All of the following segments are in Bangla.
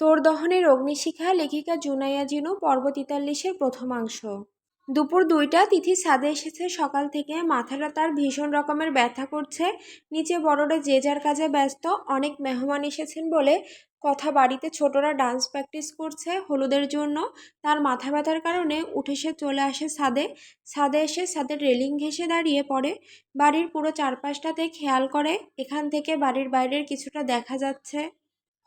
তোর দহনের অগ্নিশিখা লেখিকা জুনাইয়া জিনু পর্ব তিতাল্লিশের প্রথমাংশ দুপুর দুইটা তিথি ছাদে এসেছে সকাল থেকে। মাথাটা তার ভীষণ রকমের ব্যথা করছে। নিচে বড়রা যে যার কাজে ব্যস্ত। অনেক মেহমান এসেছেন বলে কথা বাড়িতে ছোটরা ডান্স প্র্যাকটিস করছে হলুদের জন্য। তার মাথা ব্যথার কারণে উঠে সে চলে আসে ছাদে। ছাদে এসে ছাদের রেলিং ঘেসে দাঁড়িয়ে পড়ে। বাড়ির পুরো চারপাশটাতে খেয়াল করে। এখান থেকে বাড়ির বাইরের কিছুটা দেখা যাচ্ছে।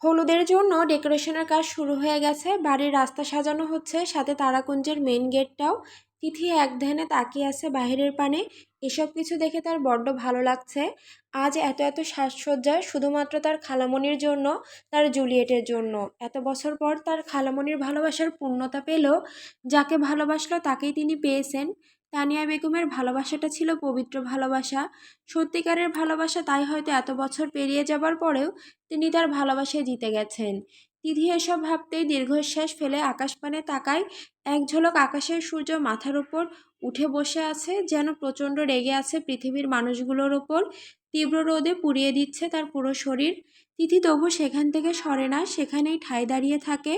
হলুদের জন্য ডেকোরেশনের কাজ শুরু হয়ে গেছে। বাড়ির রাস্তা সাজানো হচ্ছে। সাথে তারাকুঞ্জের মেন গেটটাও তিথি এক ধ্যানে তাকিয়ে আছে বাহিরের পানে। এসব কিছু দেখে তার বড্ড ভালো লাগছে। আজ এত এত সাজসজ্জা শুধুমাত্র তার খালামণির জন্য, তার জুলিয়েটের জন্য। এত বছর পর তার খালামণির ভালোবাসার পূর্ণতা পেল। যাকে ভালোবাসলো তাকেই তিনি পেয়েছেন। তানিয়া বেগমের ভালোবাসাটা ছিল পবিত্র ভালোবাসা। সত্যিকারের ভালোবাসা তাই হয়তো এত বছর পেরিয়ে যাবার পরেও তিনি তার ভালোবাসায় জিতে গেছেন। তিথি এসব ভাবতেই দীর্ঘশ্বাস ফেলে আকাশপানে তাকায় এক ঝলক আকাশের সূর্য মাথার উপর উঠে বসে আছে যেন প্রচণ্ড রেগে আছে পৃথিবীর মানুষগুলোর ওপর তীব্র রোদে পুড়িয়ে দিচ্ছে তার পুরো শরীর। তিথি তবু সেখান থেকে সরে না, সেখানেই ঠাই দাঁড়িয়ে থাকে।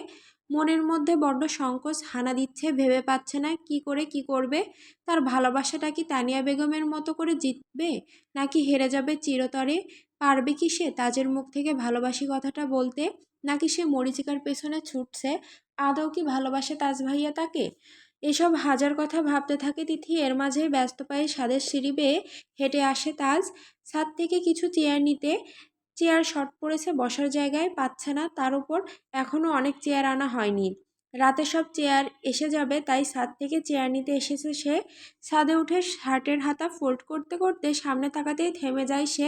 মনের মধ্যে বড্ড সংকোচ, হানা দিচ্ছে, ভেবে পাচ্ছে না কি করে কি করবে? তার ভালোবাসাটা কি তানিয়া বেগমের মতো করে জিতবে? নাকি হেরে যাবে চিরতরে? পারবে কি সে তাজের মুখ থেকে ভালোবাসি কথাটা বলতে? নাকি সে মরিচিকার পেছনে ছুটছে? আদৌ কি ভালোবাসে তাজ ভাইয়া তাকে? এসব হাজার কথা ভাবতে থাকে তিথি। এর মাঝে ব্যস্ত পায়ে স্বাদের সিঁড়ি বেয়ে হেঁটে আসে তাজ। ছাদ থেকে কিছু চেয়ার নিতে চেয়ার শর্ট পড়েছে বসার জায়গায় পাচ্ছে না, তার উপর এখনও অনেক চেয়ার আনা হয়নি। রাতে সব চেয়ার এসে যাবে, তাই ছাদ থেকে চেয়ার নিতে এসেছে সে। ছাদে উঠে শার্টের হাতা ফোল্ড করতে করতে সামনে তাকাতেই থেমে যায় সে।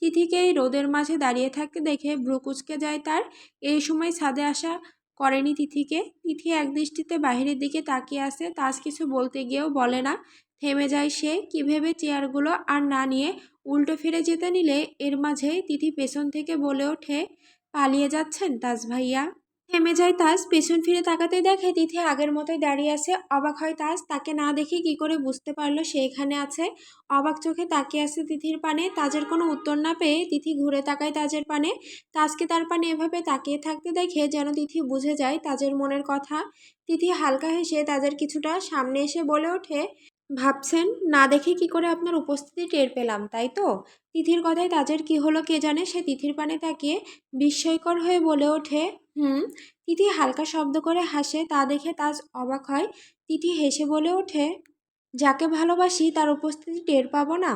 তিথিকে এই রোদের মাঝে দাঁড়িয়ে থাকতে দেখে ভ্রু কুচকে যায় তার। এই সময় ছাদে আসা করেনি তিথিকে। তিথি একদৃষ্টিতে বাহিরের দিকে তাকিয়ে আসে তাজ কিছু বলতে গিয়েও বলে না। থেমে যায় সে, কী ভেবে চেয়ারগুলো আর না নিয়ে উল্টো ফিরে যেতে নিলে এর মাঝে তিথি পেছন থেকে বলে ওঠে, পালিয়ে যাচ্ছেন তাজ ভাইয়া। থেমে যায় তাজ, পেছন ফিরে তাকাতে দেখে তিথি আগের মতোই দাঁড়িয়ে আছে। অবাক হয় তাজ, তাকে না দেখে কি করে বুঝতে পারল সে এখানে আছে। অবাক চোখে তাকিয়ে আছে তিথির পানে, তাজের কোনো উত্তর না পেয়ে তিথি ঘুরে তাকায় তাজের পানে। তাজকে তার পানে এভাবে তাকিয়ে থাকতে দেখে যেন তিথি বুঝে যায় তাজের মনের কথা। তিথি হালকা হেসে তাজের কিছুটা সামনে এসে বলে ওঠে ভাবছেন, না দেখে কি করে আপনার উপস্থিতি টের পেলাম, তাই তো? তিথির কথায় তাজের কি হলো কে জানে, সে তিথির পানে তাকিয়ে বিস্ময়কর হয়ে বলে ওঠে, হুম? তিথি হালকা শব্দ করে হাসে, তা দেখে তাজ অবাক হয়, তিথি হেসে বলে ওঠে, যাকে ভালোবাসি তার উপস্থিতি টের পাবো না।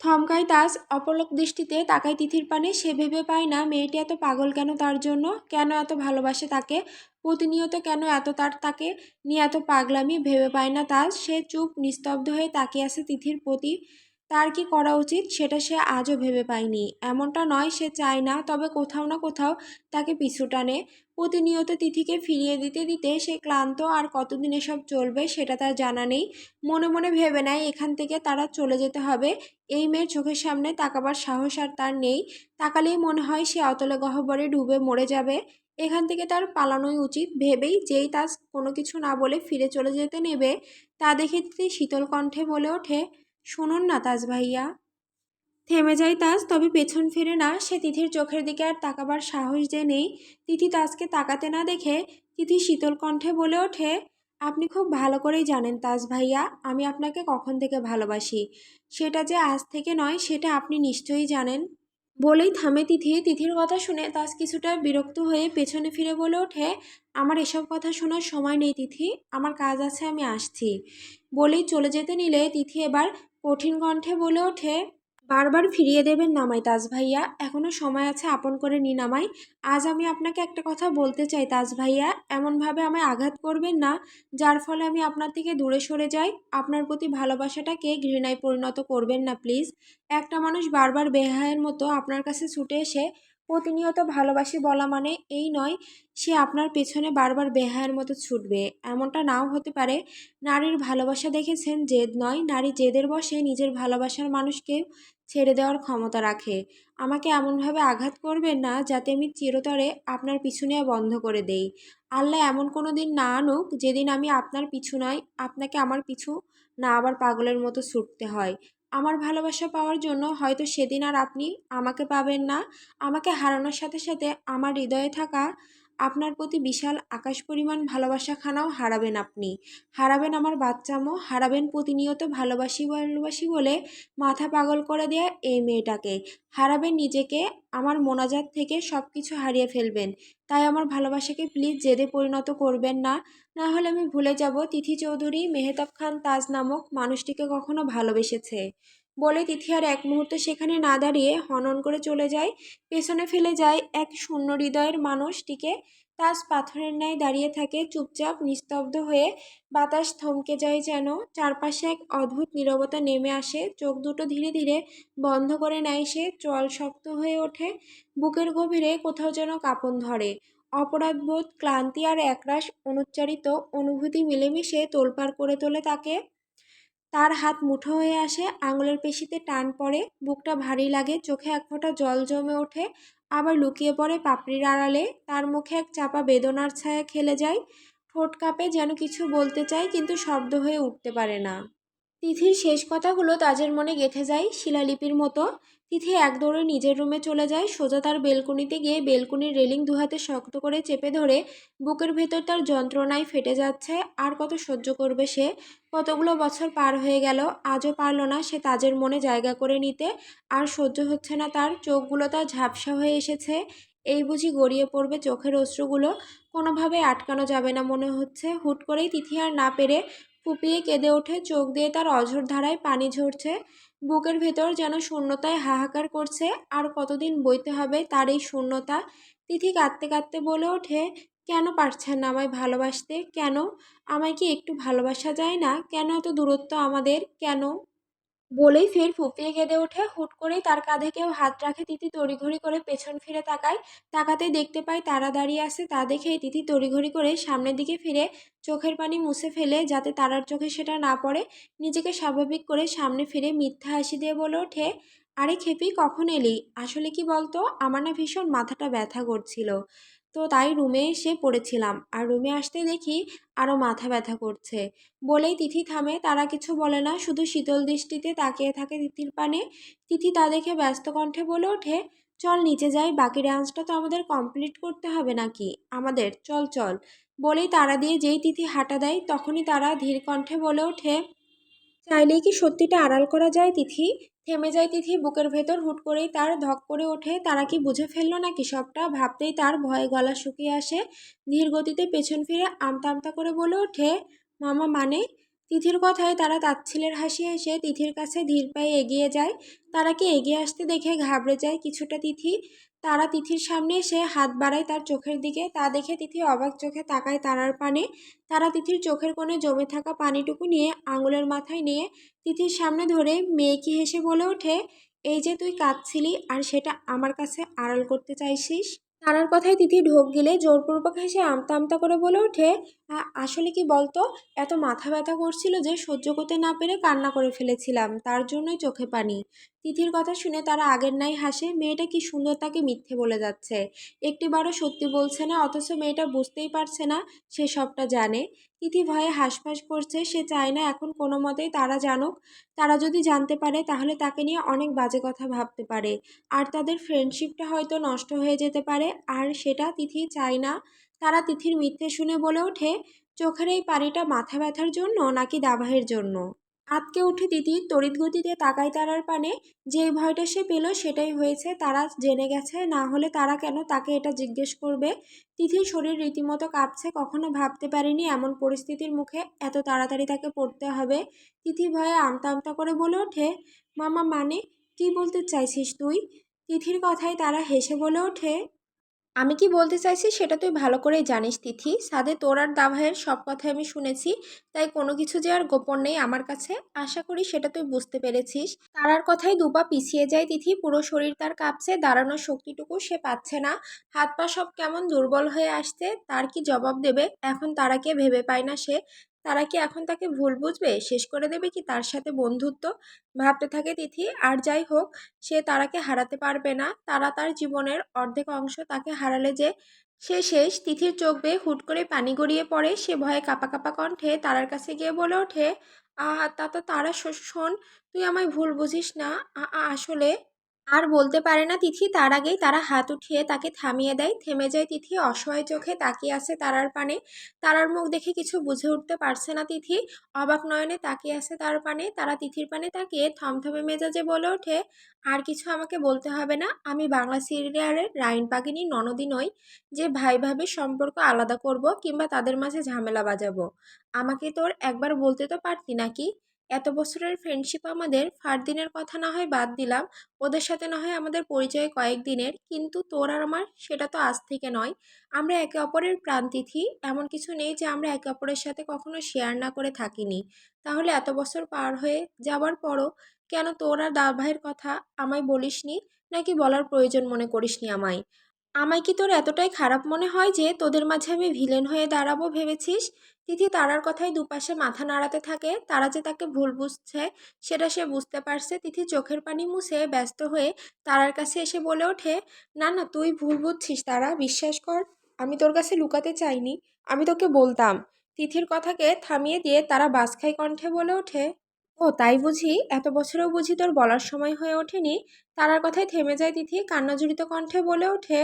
থমকায় তাজ অপলক দৃষ্টিতে তাকায় তিথির পানে, সে ভেবে পায় না, মেয়েটি এত পাগল কেন তার জন্য? কেন এত ভালোবাসে তাকে? প্রতিনিয়ত কেন এত তার তাকে নিয়ে এত পাগলামি ভেবে পায় না তাজ সে চুপ, নিস্তব্ধ হয়ে তাকিয়ে আছে তিথির প্রতি। তার কি করা উচিত সেটা সে আজও ভেবে পায়নি। এমনটা নয় সে চায় না, তবে কোথাও না কোথাও তাকে পিছু টানে। প্রতিনিয়ত তিথিকে ফিরিয়ে দিতে দিতে সে ক্লান্ত আর কতদিন এসব চলবে সেটা তার জানা নেই। মনে মনে ভেবে নেয় এখান থেকে তারা চলে যেতে হবে। এই মেয়ের চোখের সামনে তাকাবার সাহস আর তার নেই। তাকালেই মনে হয় সে অতলে গহ্বরে ডুবে মরে যাবে। এখান থেকে তার পালানোই উচিত। ভেবেই যেই তাজ কোনো কিছু না বলে ফিরে চলে যেতে নেবে, তা দেখে তিথি শীতল কণ্ঠে বলে ওঠে, শুনুন না তাজ ভাইয়া। থেমে যায় তাজ, তবে পেছন ফিরে না। সে তিথির চোখের দিকে আর তাকাবার সাহস যে নেই। তিথি তাজকে তাকাতে না দেখে তিথি শীতল কণ্ঠে বলে ওঠে, আপনি খুব ভালো করেই জানেন তাজ ভাইয়া, আমি আপনাকে কখন থেকে ভালোবাসি? সেটা যে আজ থেকে নয়, সেটা আপনি নিশ্চয়ই জানেন। বলেই থামে তিথি। তিথির কথা শুনে তাজ কিছুটা বিরক্ত হয়ে পেছনে ফিরে বলে ওঠে, আমার এসব কথা শোনার সময় নেই তিথি, আমার কাজ আছে, আমি আসছি। বলেই চলে যেতে নিলে তিথি এবার কঠিন কণ্ঠে বলে ওঠে বারবার ফিরিয়ে দেবেন নামাই তাজ ভাইয়া। এখনও সময় আছে আপন করে নি নামাই আজ আমি আপনাকে একটা কথা বলতে চাই, তাজ ভাইয়া। এমনভাবে আমায় আঘাত করবেন না, যার ফলে আমি আপনার থেকে দূরে সরে যাই। আপনার প্রতি ভালোবাসাটাকে ঘৃণায় পরিণত করবেন না, প্লিজ। একটা মানুষ বারবার বেহায়ের মতো আপনার কাছে ছুটে এসে প্রতিনিয়ত ভালোবাসি বলা মানে এই নয়, সে আপনার পেছনে বারবার বেহায়ের মতো ছুটবে। এমনটা নাও হতে পারে, নারীর ভালোবাসা দেখেছেন জেদ নয়। নারী জেদের বসে নিজের ভালোবাসার মানুষকে ছেড়ে দেওয়ার ক্ষমতা রাখে। আমাকে এমনভাবে আঘাত করবেন না যাতে আমি চিরতরে আপনার পিছু নেওয়া বন্ধ করে দেই। আল্লাহ এমন কোনো দিন না আনুক যেদিন আমি আপনার পিছু নয় আপনাকে আমার পিছু না আবার পাগলের মতো ছুটতে হয়। আমার ভালোবাসা পাওয়ার জন্য হয়তো সেদিন আর আপনি আমাকে পাবেন না। আমাকে হারানোর সাথে সাথে আমার হৃদয়ে থাকা আপনার প্রতি বিশাল আকাশ পরিমাণ ভালোবাসাখানাও হারাবেন আপনি। হারাবেন আমার বাচ্চামো, হারাবেন প্রতিনিয়ত ভালোবাসি ভালোবাসি বলে মাথা পাগল করে দেয়া এই মেয়েটাকে। হারাবেন নিজেকে, আমার মোনাজাত থেকে সব কিছু হারিয়ে ফেলবেন। তাই আমার ভালোবাসাকে প্লিজ জেদে পরিণত করবেন না। না হলে আমি ভুলে যাব তিথি চৌধুরী, মেহতাব খান, তাজ নামক মানুষটিকে কখনো ভালোবেসেছে। বলে তিথি আর এক মুহূর্ত সেখানে না দাঁড়িয়ে হনন করে চলে যায়। পেছনে ফেলে যায় এক শূন্য হৃদয়ের মানুষটিকে। তাজ পাথরের ন্যায় দাঁড়িয়ে থাকে, চুপচাপ নিস্তব্ধ হয়ে বাতাস থমকে যায় যেন। চারপাশে এক অদ্ভুত নীরবতা নেমে আসে। চোখ দুটো ধীরে ধীরে বন্ধ করে নেয় সে। চল শক্ত হয়ে ওঠে। বুকের গভীরে কোথাও যেন কাঁপন ধরে। অপরাধবোধ, ক্লান্তি আর একরাশ অনুচ্চারিত অনুভূতি মিলেমিশে তোলপাড় করে তোলে তাকে। তার হাত মুঠো হয়ে আসে, আঙুলের পেশিতে টান পড়ে, বুকটা ভারী লাগে, চোখে এক ফোঁটা জল জমে ওঠে, আবার লুকিয়ে পড়ে পাপড়ির আড়ালে, তার মুখে এক চাপা বেদনার ছায়া খেলে যায়, ঠোঁট কাঁপে যেন কিছু বলতে চায় কিন্তু শব্দ হয়ে উঠতে পারে না। তিথির শেষ কথাগুলো তাজের মনে গেঁথে যায় শিলালিপির মতো তিথি এক দৌড়ে নিজের রুমে চলে যায়। সোজা তার বেলকুনিতে গিয়ে বেলকুনির রেলিং দুহাতে শক্ত করে চেপে ধরে বুকের ভেতর তার যন্ত্রণায় ফেটে যাচ্ছে। আর কত সহ্য করবে সে? কতগুলো বছর পার হয়ে গেল, আজও পারল না সে তাজের মনে জায়গা করে নিতে। আর সহ্য হচ্ছে না তার, চোখগুলো তার ঝাপসা হয়ে এসেছে। এই বুঝি গড়িয়ে পড়বে চোখের অশ্রুগুলো। কোনোভাবে আটকানো যাবে না মনে হচ্ছে। হুট করেই তিথি আর না পেরে ফুপিয়ে কেঁদে ওঠে। চোখ দিয়ে তার অঝোর ধারায় পানি ঝরছে। বুকের ভেতর যেন শূন্যতায় হাহাকার করছে, আর কতদিন বইতে হবে তার এই শূন্যতা? তিথি কাঁদতে কাঁদতে বলে ওঠে, কেন পারছেন না আমায় ভালোবাসতে? কেন? আমায় কি একটু ভালোবাসা যায় না? কেন এত দূরত্ব আমাদের? কেন? বলেই ফের ফুপিয়ে কেঁদে ওঠে। হুট করেই তার কাঁধে কেউ হাত রাখে তিথি তড়িঘড়ি করে পেছন ফিরে তাকায়। তাকাতেই দেখতে পায় তারা দাঁড়িয়ে আছে। তা দেখে তিথি তড়িঘড়ি করে সামনের দিকে ফিরে চোখের পানি মুছে ফেলে যাতে তারার চোখে সেটা না পড়ে। নিজেকে স্বাভাবিক করে সামনে ফিরে মিথ্যা হাসি দিয়ে বলে ওঠে, আরে খেপি, কখন এলি? আসলে কি বলতো? আমার না ভীষণ মাথাটা ব্যথা করছিল। তো তাই রুমে এসে পড়েছিলাম। আর রুমে আসতে দেখি আরও মাথা ব্যথা করছে। বলেই তিথি থামে, তারা কিছু বলে না, শুধু শীতল দৃষ্টিতে তাকিয়ে থাকে তিথির পানে। তিথি তা দেখে ব্যস্ত কণ্ঠে বলে ওঠে, চল নিচে যাই, বাকি ডান্সটা তো আমাদের কমপ্লিট করতে হবে নাকি? আমাদের, চল চল। বলেই তারা দিয়ে যেই তিথি হাঁটা দেয়, তখনই তারা ধীর কণ্ঠে বলে ওঠে, চাইলেই কি সত্যিটা আড়াল করা যায় তিথি? থেমে যায় তিথি বুকের ভেতর, হুট করেই তার ধক করে ওঠে। তারা কি বুঝে ফেলল নাকি সবটা? ভাবতেই তার ভয়ে গলা শুকিয়ে আসে। ধীর গতিতে পেছন ফিরে আমতা আমতা করে বলে ওঠে, মামা মানে? তিথির কথায় তারা তাচ্ছিলের হাসি হেসে তিথির কাছে ধীর পায়ে এগিয়ে যায়। তারা কি এগিয়ে আসতে দেখে ঘাবড়ে যায় কিছুটা তিথি। তারা তিথির সামনে এসে হাত বাড়ায় তার চোখের দিকে। তা দেখে তিথি অবাক চোখে তাকায় তারার পানে। তারা তিথির চোখের কোণে জমে থাকা পানিটুকু নিয়ে আঙুলের মাথায় নিয়ে তিথির সামনে ধরে মেয়েকে হেসে বলে ওঠে, এই যে তুই কাঁদছিলি, আর সেটা আমার কাছে আড়াল করতে চাইছিস? তারার কথায় তিথি ঢোক গিলে জোরপূর্বক হেসে আমতা আমতা করে বলে ওঠে "আ- আসলে কি বলতো? এত মাথা ব্যথা করছিল যে সহ্য করতে না পেরে কান্না করে ফেলেছিলাম, তার জন্যই চোখে পানি। তিথির কথা শুনে তারা আগের নাই হাসে, মেয়েটা কি সুন্দর তাকে মিথ্যে বলে যাচ্ছে। একটিবারও সত্যি বলছে না, অথচ মেয়েটা বুঝতেই পারছে না, সে সবটা জানে। তিথি ভয়ে হাঁসফাঁস করছে, সে চায় না এখন কোনো মতেই তারা জানুক। তারা যদি জানতে পারে, তাহলে তাকে নিয়ে অনেক বাজে কথা ভাবতে পারে। আর তাদের ফ্রেন্ডশিপটা হয়তো নষ্ট হয়ে যেতে পারে, আর সেটা তিথি চায় না। তারা তিথির মিথ্যে শুনে বলে ওঠে, চোখের এই পানিটা মাথা ব্যথার জন্য নাকি দাবাহের জন্য? আতকে উঠে তিথি তড়িৎ গতিতে তাকায় তারার পানে, যে ভয়টা সে পেল সেটাই হয়েছে, তারা জেনে গেছে, না হলে তারা কেন তাকে এটা জিজ্ঞেস করবে? তিথির শরীর রীতিমতো কাঁপছে, কখনো ভাবতে পারিনি এমন পরিস্থিতির মুখে এত তাড়াতাড়ি তাকে পড়তে হবে। তিথি ভয়ে আমতা আমতা করে বলে ওঠে, মামা মানে কি বলতে চাইছিস তুই? তিথির কথায় তারা হেসে বলে ওঠে আমি কি বলতে চাইছি সেটা তুই ভালো করেই জানিস, তিথি। সাদে তোর আর দাভাইয়ের সব কথাই আমি শুনেছি, তাই কোনো কিছু যে আর গোপন নেই আমার কাছে। আশা করি সেটা তুই বুঝতে পেরেছিস। তারার কথাই দুপা পিছিয়ে যায়, তিথি। পুরো শরীর তার কাঁপছে, দাঁড়ানোর শক্তিটুকু সে পাচ্ছে না। হাত পা সব কেমন দুর্বল হয়ে আসছে, তার কি জবাব দেবে? এখন তারাকে ভেবে পায় না সে? তারা কি এখন তাকে ভুল বুঝবে? শেষ করে দেবে কি তার সাথে বন্ধুত্ব? ভাবতে থাকে তিথি, আর যাই হোক, সে তারাকে হারাতে পারবে না। তারা তার জীবনের অর্ধেক অংশ তাকে হারালে যে সে শেষ, তিথির চোখ বেয়ে হুট করে পানি গড়িয়ে পড়ে। সে ভয়ে কাপা কাপা কণ্ঠে তারার কাছে গিয়ে বলে ওঠে, আহা, তা তো তারা শোন, তুই আমায় ভুল বুঝিস না। আ- আ- আসলে আর বলতে পারে না তিথি, তার আগেই তারা হাত উঠিয়ে তাকে থামিয়ে দেয়। থেমে যায় তিথি, অসহায় চোখে তাকিয়ে আছে তারার পানে। তারার মুখ দেখে কিছু বুঝে উঠতে পারছে না তিথি। অবাক নয়নে তাকিয়ে আছে তার পানে। তারা তিথির পানে তাকিয়ে থমথমে মেজাজে বলে ওঠে, আর কিছু আমাকে বলতে হবে না। আমি বাংলা সিরিয়ালের রাইন পাগিনী ননদি নই, যে ভাই ভাবির সম্পর্ক আলাদা করব কিংবা তাদের মাঝে ঝামেলা বাজাবো। আমাকে তোর একবার বলতে তো পারতি নাকি? এত বছরের ফ্রেন্ডশিপ আমাদের ফার দিনের কথা না হয় বাদ দিলাম, ওদের সাথে না হয় আমাদের পরিচয় কয়েকদিনের কিন্তু তোর আর আমার সেটা তো আজ থেকে নয়। আমরা একে অপরের প্রান্তিথি এমন কিছু নেই যে আমরা একে অপরের সাথে কখনো শেয়ার না করে থাকিনি। তাহলে এত বছর পার হয়ে যাবার পরও কেন তোর আর দা ভাইয়ের কথা আমায় বলিসনি? নাকি বলার প্রয়োজন মনে করিসনি আমায়? আমায় কি তোর এতটাই খারাপ মনে হয় যে তোদের মাঝে আমি ভিলেন হয়ে দাঁড়াবো ভেবেছিস? তিথি তারার কথায় দুপাশে মাথা নাড়াতে থাকে। তারা যে তাকে ভুল বুঝছে, সেটা সে বুঝতে পারছে। তিথি চোখের পানি মুছে ব্যস্ত হয়ে তারার কাছে এসে বলে ওঠে, না না, তুই ভুল বুঝছিস তারা, বিশ্বাস কর, আমি তোর কাছে লুকাতে চাইনি, আমি তোকে বলতাম। তিথির কথাকে থামিয়ে দিয়ে তারা বাসখাই কণ্ঠে বলে ওঠে, ও, তাই বুঝি? এত বছরেও বুঝি তোর বলার সময় হয়ে ওঠেনি? তারার কথায় থেমে যায় তিথি, কান্নাজড়িত কণ্ঠে বলে ওঠে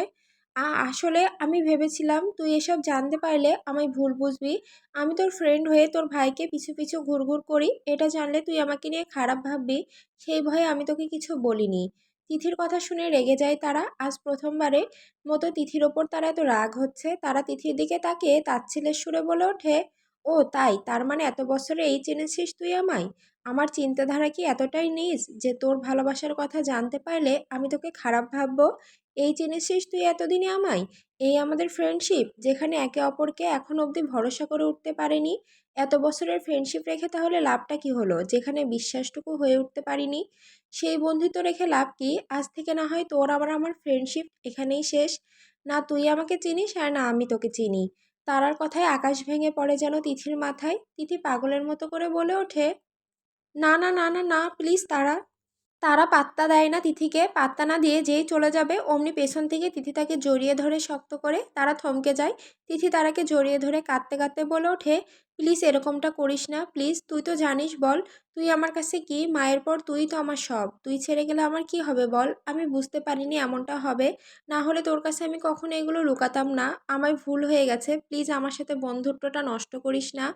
আসলে আমি ভেবেছিলাম, তুই এসব জানতে পারলে আমায় ভুল বুঝবি। আমি তোর ফ্রেন্ড হয়ে তোর ভাইকে পিছু পিছু ঘুরঘুর করি। এটা জানলে তুই আমাকে নিয়ে খারাপ ভাববি। সেই ভয়ে আমি তোকে কিছু বলিনি। তিথির কথা শুনে রেগে যায় তারা। আজ প্রথমবারে মতো তিথির ওপর তারা এত রাগ হচ্ছে। তারা তিথির দিকে তাকিয়ে তাচ্ছিলের সুরে বলে ওঠে, ও, তাই? তার মানে এত বছরে এই চিনেছিস তুই আমায়? আমার চিন্তাধারা কি এতটাই নিজ যে তোর ভালোবাসার কথা জানতে পারলে আমি তোকে খারাপ ভাববো? এই চিনেছিস তুই এতদিনে আমায়? এই আমাদের ফ্রেন্ডশিপ যেখানে একে অপরকে এখন অবধি ভরসা করে উঠতে পারেনি? এত বছরের ফ্রেন্ডশিপ রেখে তাহলে লাভটা কি হলো? যেখানে বিশ্বাসটুকু হয়ে উঠতে পারিনি? সেই বন্ধুত্ব রেখে লাভ কি? আজ থেকে না হয় তোর আবার আমার ফ্রেন্ডশিপ এখানেই শেষ। না তুই আমাকে চিনিস আর না আমি তোকে চিনি। তারার কথায় আকাশ ভেঙে পড়ে যেন তিথির মাথায়। তিথি পাগলের মতো করে বলে ওঠে। না না না না না প্লিজ তারা। তারা পাত্তা দেয় না তিথিকে। পাত্তা না দিয়ে যেই চলে যাবে, অমনি পেছন থেকে তিথি তাকে জড়িয়ে ধরে শক্ত করে তারা থমকে যায়। তিথি তারাকে জড়িয়ে ধরে কাঁদতে কাঁদতে বলে ওঠে প্লিজ এরকমটা করিস না। প্লিজ তুই তো জানিস বল, তুই আমার কাছে কি? মায়ের পর তুই তো আমার সব। তুই ছেড়ে গেলে আমার কি হবে বল? আমি বুঝতে পারিনি এমনটা হবে। না হলে তোর কাছে আমি কখনো এগুলো লুকাতাম না। আমায় ভুল হয়ে গেছে। প্লিজ আমার সাথে বন্ধুত্বটা নষ্ট করিস না।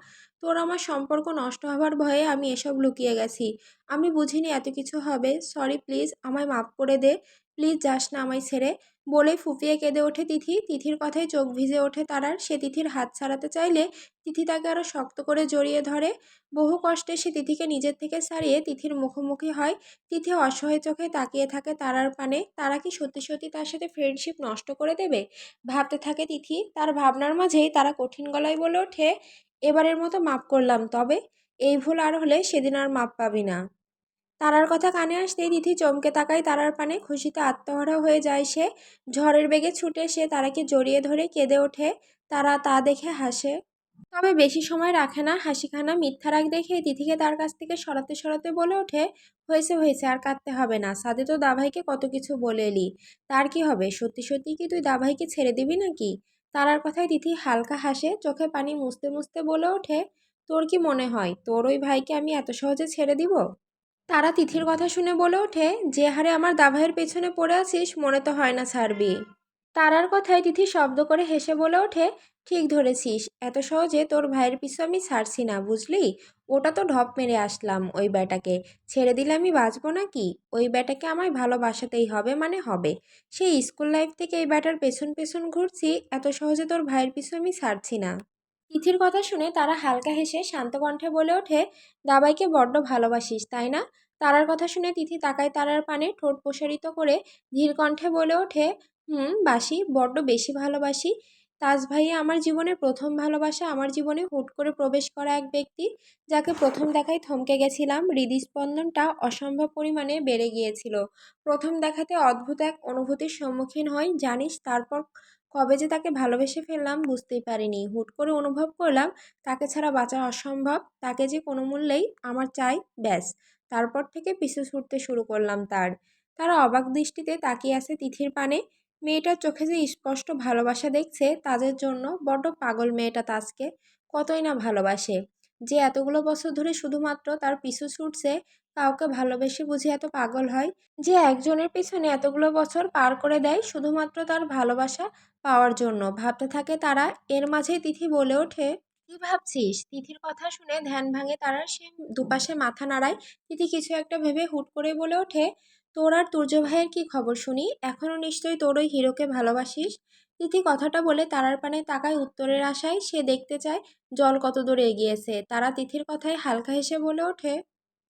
তোর আমার সম্পর্ক নষ্ট হবার ভয়ে আমি এসব লুকিয়ে গেছি। আমি বুঝিনি এত কিছু হবে। সরি প্লিজ আমায় মাফ করে দে। প্লিজ যাস না আমায় ছেড়ে। বলে ফুপিয়ে কেঁদে ওঠে তিথি। তিথির কথায় চোখ ভিজে ওঠে তারার। সে তিথির হাত ছাড়াতে চাইলে তিথি তাকে আরও শক্ত করে জড়িয়ে ধরে। বহু কষ্টে সে তিথিকে নিজের থেকে সারিয়ে তিথির মুখোমুখি হয়। তিথি অসহায় চোখে তাকিয়ে থাকে তারার পানে। তারা কি সত্যি সত্যি তার সাথে ফ্রেন্ডশিপ নষ্ট করে দেবে? ভাবতে থাকে তিথি। তার ভাবনার মাঝেই তারা কঠিন গলায় বলে ওঠে, এবারের মতো মাফ করলাম, তবে এই ভুল আর হলে সেদিন আর মাপ পাবি না। তারার কথা কানে আসতেই তিথি চমকে তাকায় তারার পানে, খুশিতে আত্মহারা হয়ে যায় সে। ঝড়ের বেগে ছুটে সে তারাকে জড়িয়ে ধরে কেঁদে ওঠে। তারা তা দেখে হাসে। তবে বেশি সময় রাখে না। হাসিখানা মিথ্যা রাগ দেখে তিথিকে তার কাছ থেকে সরাতে সরাতে বলে ওঠে, হয়েছে হয়েছে, আর কাঁদতে হবে না। সাদে তো দাভাইকে কত কিছু বলে এলি। তার কি হবে? সত্যি সত্যি কি তুই দাভাইকে ছেড়ে দিবি নাকি? তারার কথায় তিথি হালকা হাসে, চোখে পানি মুছতে মুছতে বলে ওঠে, তোর কি মনে হয়? তোর ওই ভাইকে আমি এত সহজে ছেড়ে দিব? তারা তিথির কথা শুনে বলে ওঠে, যে হারে আমার দাভাইয়ের পেছনে পড়ে আছিস, মনে তো হয় না ছাড়বি। তারার কথায় তিথি শব্দ করে হেসে বলে ওঠে, ঠিক ধরেছিস, এত সহজে তোর ভাইয়ের পিছু আমি ছাড়ছি না, বুঝলি? ওটা তো ঢপ মেরে আসলাম ওই ব্যাটাকে। ছেড়ে দিলে আমি বাঁচবো নাকি? ওই ব্যাটাকে আমায় ভালোবাসাতেই হবে মানে হবে। সেই স্কুল লাইফ থেকে এই ব্যাটার পেছন পেছন ঘুরছি, এত সহজে তোর ভাইয়ের পিছু আমি ছাড়ছি না। তিথির কথা শুনে তারা হালকা হেসে শান্ত কণ্ঠে বলে ওঠে, দাবাইকে বড্ড ভালোবাসিস, তাই না? তারার কথা শুনে তিথি তাকায় তারার পানে, ঠোঁট প্রসারিত করে ধীর কণ্ঠে বলে ওঠে, হুম, বাসি, বড্ড বেশি ভালোবাসি। তাজ ভাইয়া আমার জীবনের প্রথম ভালোবাসা, আমার জীবনে হুট করে প্রবেশ করা এক ব্যক্তি, যাকে প্রথম দেখায় থমকে গেছিলাম। হৃদস্পন্দনটা অসম্ভব পরিমাণে বেড়ে গিয়েছিল। প্রথম দেখাতে অদ্ভুত এক অনুভূতির সম্মুখীন হয় জানিস, তারপর কবে যে তাকে ভালোবেসে ফেললাম বুঝতেই পারিনি। হুট করে অনুভব করলাম, তাকে ছাড়া বাঁচা অসম্ভব। তাকে যে কোনো মূল্যেই আমার চাই, ব্যাস। তারপর থেকে পিছু ছুটতে শুরু করলাম তার। তারা অবাক দৃষ্টিতে তাকিয়ে আছে তিথির পানে। মেয়েটার চোখে যে স্পষ্ট ভালোবাসা দেখছে, তাদের জন্য বড্ড পাগল মেয়েটা তাজকে। কতই না ভালোবাসে। যে এতগুলো বছর ধরে শুধুমাত্র তার পিছু ছুটছে, কাউকে ভালোবেসে বুঝি এত পাগল হয়? যে একজনের পিছনে এতগুলো বছর পার করে দেয় শুধুমাত্র তার ভালোবাসা পাওয়ার জন্য। ভাবতে থাকে তারা, এর মাঝেই তিথি বলে ওঠে। কি ভাবছিস? তিথির কথা শুনে ধ্যান ভাঙে তারা সে দুপাশে মাথা নাড়ায়। তিথি কিছু একটা ভেবে হুট করে বলে ওঠে, তোর আর তুর্য ভাইয়ের কি খবর শুনি? এখনও নিশ্চয়ই তোর ওই হিরোকে ভালোবাসিস? তিথি কথাটা বলে তারার পানে তাকায় উত্তরের আশায়। সে দেখতে চায়, জল কত দূরে এগিয়েছে। তারা তিথির কথায় হালকা হেসে বলে ওঠে,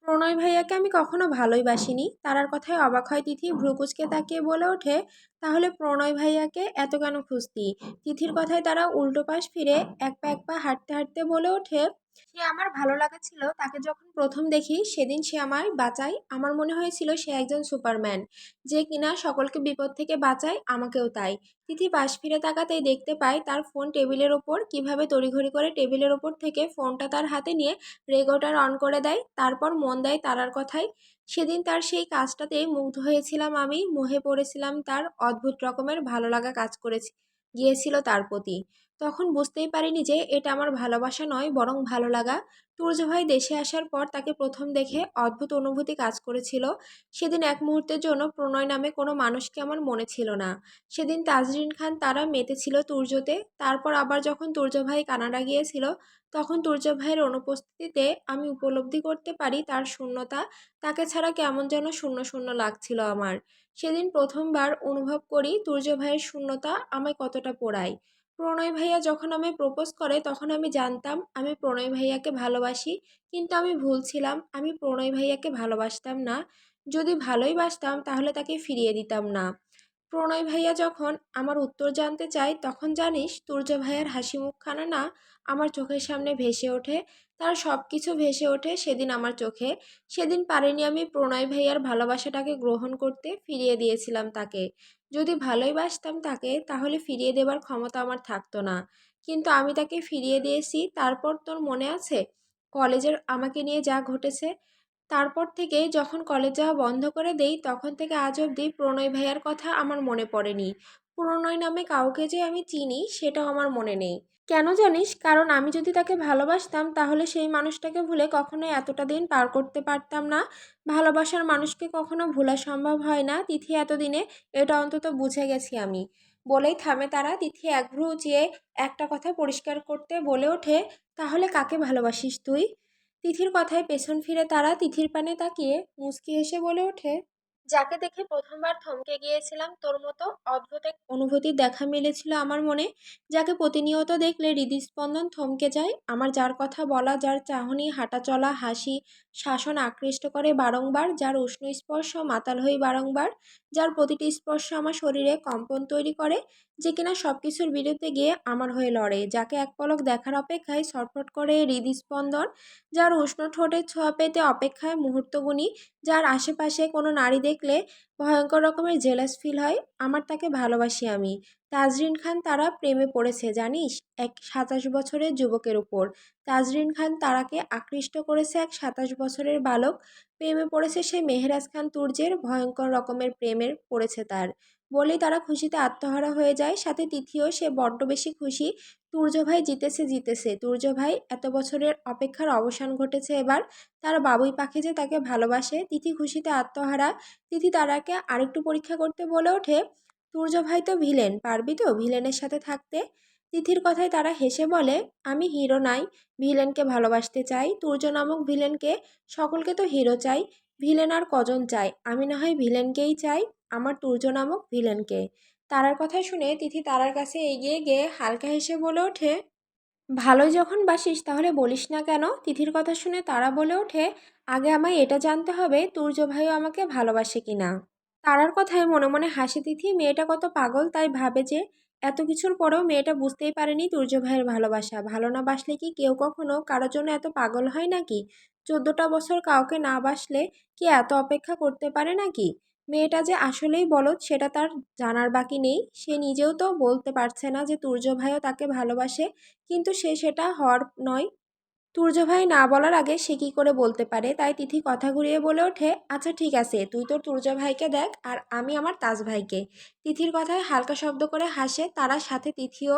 প্রণয় ভাইয়াকে আমি কখনো ভালোই বাসিনি। তারার কথায় অবাক হয় তিথি, ভ্রুকুচকে তাকিয়ে বলে ওঠে, তাহলে প্রণয় ভাইয়াকে এত কেন খুঁজতি? তিথির কথায় তারা উল্টো পাশ ফিরে এক পা এক পা হাঁটতে হাঁটতে বলে ওঠে সে আমার ভালো লাগা ছিল, তাকে যখন প্রথম দেখি সেদিন সে আমায় বাঁচায়। আমার মনে হয়েছিল সে একজন সুপারম্যান, যে কিনা সকলকে বিপদ থেকে বাঁচায়, আমাকেও তাই। তিথি পাশ ফিরে তাকাতেই দেখতে পায় তার ফোন টেবিলের ওপর, কীভাবে তড়িঘড়ি করে টেবিলের ওপর থেকে ফোনটা তার হাতে নিয়ে রেগোটার অন করে দেয়, তারপর মন দেয় তারার কথায় সেদিন তার সেই কাজটাতে মুগ্ধ হয়েছিলাম আমি, মোহে পড়েছিলাম তার অদ্ভুত রকমের ভালো লাগা কাজ করেছি, গিয়েছিল তার প্রতি। তখন বুঝতেই পারিনি যে এটা আমার ভালোবাসা নয়, বরং ভালো লাগা। তুর্য ভাই দেশে আসার পর তাকে প্রথম দেখে অদ্ভুত অনুভূতি কাজ করেছিল। সেদিন এক মুহূর্তের জন্য প্রণয় নামে কোনো মানুষকে আমার মনে ছিল না। সেদিন তাজরিন খান তারা মেতেছিল তুর্যতে তারপর আবার যখন তুর্য ভাই কানাডা গিয়েছিল, তখন তুর্য ভাইয়ের অনুপস্থিতিতে আমি উপলব্ধি করতে পারি তার শূন্যতা। তাকে ছাড়া কেমন যেন শূন্য শূন্য লাগছিল আমার। সেদিন প্রথমবার অনুভব করি তুর্য ভাইয়ের শূন্যতা আমায় কতটা পোড়ায়। প্রণয় ভাইয়া যখন আমি প্রপোজ করে, তখন আমি জানতাম আমি প্রণয় ভাইয়াকে ভালোবাসি। কিন্তু আমি ভুল ছিলাম, আমি প্রণয় ভাইয়াকে ভালোবাসতাম না। যদি ভালোই বাসতাম, তাহলে তাকে ফিরিয়ে দিতাম না। প্রণয় ভাইয়া যখন আমার উত্তর জানতে চায়, তখন জানিস, তুর্য ভাইয়ার হাসি মুখখানা না আমার চোখের সামনে ভেসে ওঠে। তার সব কিছু ভেসে ওঠে সেদিন আমার চোখে। সেদিন পারিনি আমি প্রণয় ভাইয়ার ভালোবাসাটাকে গ্রহণ করতে, ফিরিয়ে দিয়েছিলাম তাকে। যদি ভালোই বাসতাম তাকে, তাহলে ফিরিয়ে দেবার ক্ষমতা আমার থাকতো না। কিন্তু আমি তাকে ফিরিয়ে দিয়েছি, তারপর তোর মনে আছে? কলেজের আমাকে নিয়ে যা ঘটেছে। তারপর থেকে যখন কলেজ যাওয়া বন্ধ করে দেই, তখন থেকে আজ অবধি প্রণয় ভাইয়ার কথা আমার মনে পড়েনি। প্রণয় নামে কাউকে যে আমি চিনি, সেটাও আমার মনে নেই। কেন জানিস? কারণ আমি যদি তাকে ভালোবাসতাম, তাহলে সেই মানুষটাকে ভুলে কখনোই এতটা দিন পার করতে পারতাম না। ভালোবাসার মানুষকে কখনো ভোলা সম্ভব হয় না। তিথি এতদিনে, এটা অন্তত বুঝে গেছি আমি। বলেই থামে তারা। তিথি একভ্রু উঁচিয়ে একটা কথা পরিষ্কার করতে বলে ওঠে, তাহলে কাকে ভালোবাসিস তুই? তিথির কথায় পেছন ফিরে তারা। তিথির পানে তাকিয়ে মুচকি হেসে বলে ওঠে যাকে দেখে প্রথমবার থমকে গিয়েছিলাম, তোর মতো অদ্ভুত এক অনুভূতির দেখা মিলেছিল আমার মনে। যাকে প্রতিনিয়ত দেখলে হৃদস্পন্দন থমকে যায়। আমার যার কথা বলা, যার চাহনি, হাঁটাচলা, হাসি, শাসন আকৃষ্ট করে বারংবার, যার উষ্ণ স্পর্শ মাতাল হই বারংবার, যার প্রতিটি স্পর্শ আমার শরীরে কম্পন তৈরি করে যে কিনা সব কিছুর বিরুদ্ধে গিয়ে আমার হয়ে লড়ে, যাকে এক পলক দেখার অপেক্ষায় ছটফট করে হৃদস্পন্দন, যার উষ্ণ ঠোঁটের ছোঁয়া পেতে অপেক্ষায় মুহূর্তগুনি, যার আশেপাশে কোনো নারী দেখলে ভয়ঙ্কর রকমের জেলাস ফিল হয়, আমার তাকে ভালোবাসি আমি। তাজরিন খান তারা প্রেমে পড়েছে, জানিস? এক সাতাশ বছরের যুবকের উপর। তাজরিন খান তারাকে আকৃষ্ট করেছে এক সাতাশ বছরের বালক। প্রেমে পড়েছে সে মেহরাজ খান তুর্যের, ভয়ঙ্কর রকমের প্রেমের পড়েছে তার। বলেই তারা খুশিতে আত্মহারা হয়ে যায়। সাথে তিথিও সে বড্ড বেশি খুশি। তুর্য ভাই জিতেছে জিতেছে। তুর্য ভাই এত বছরের অপেক্ষার অবসান ঘটেছে এবার। তার বাবুই পাখি যে তাকে ভালোবাসে, তিথি খুশিতে আত্মহারা। তিথি তারাকে আরেকটু পরীক্ষা করতে বলে ওঠে তুর্য ভাই তো ভিলেন, পারবি তো ভিলেনের সাথে থাকতে? তিথির কথায় তারা হেসে বলে, আমি হিরো নাই, ভিলেনকে ভালোবাসতে চাই। তুর্য নামক ভিলেনকে সকলকে তো হিরো চাই। ভিলেন আর কজন চাই? আমি না হয় ভিলেনকেই চাই, আমার তুর্য নামক ভিলেনকে। তারার কথা শুনে তিথি তারার কাছে এগিয়ে গিয়ে হালকা হেসে বলে ওঠে, ভালোই যখন বাসিস তাহলে বলিস না কেন? তিথির কথা শুনে তারা বলে ওঠে, আগে আমায় এটা জানতে হবে, তুর্য ভাইও আমাকে ভালোবাসে কি না তারার কথায় মনে মনে হাসি তিথি, মেয়েটা কত পাগল তাই ভাবে যে, এত কিছুর পরেও মেয়েটা বুঝতেই পারেনি তুর্য ভাইয়ের ভালোবাসা। ভালো না বাসলে কি কেউ কখনো কারোর জন্য এত পাগল হয় নাকি? চোদ্দোটা বছর কাউকে না বাসলে কি এত অপেক্ষা করতে পারে নাকি? মেয়েটা যে আসলেই বলদ, সেটা তার জানার বাকি নেই। সে নিজেও তো বলতে পারছে না যে তুর্য ভাইও তাকে ভালোবাসে, কিন্তু সে সেটা হওয়ার নয়। তুর্য ভাই না বলার আগে সে কী করে বলতে পারে? তাই তিথি কথা ঘুরিয়ে বলে ওঠে আচ্ছা ঠিক আছে, তুই তোর তুর্য ভাইকে দেখ, আর আমি আমার তাজ ভাইকে। তিথির কথায় হালকা শব্দ করে হাসে, তারা সাথে তিথিও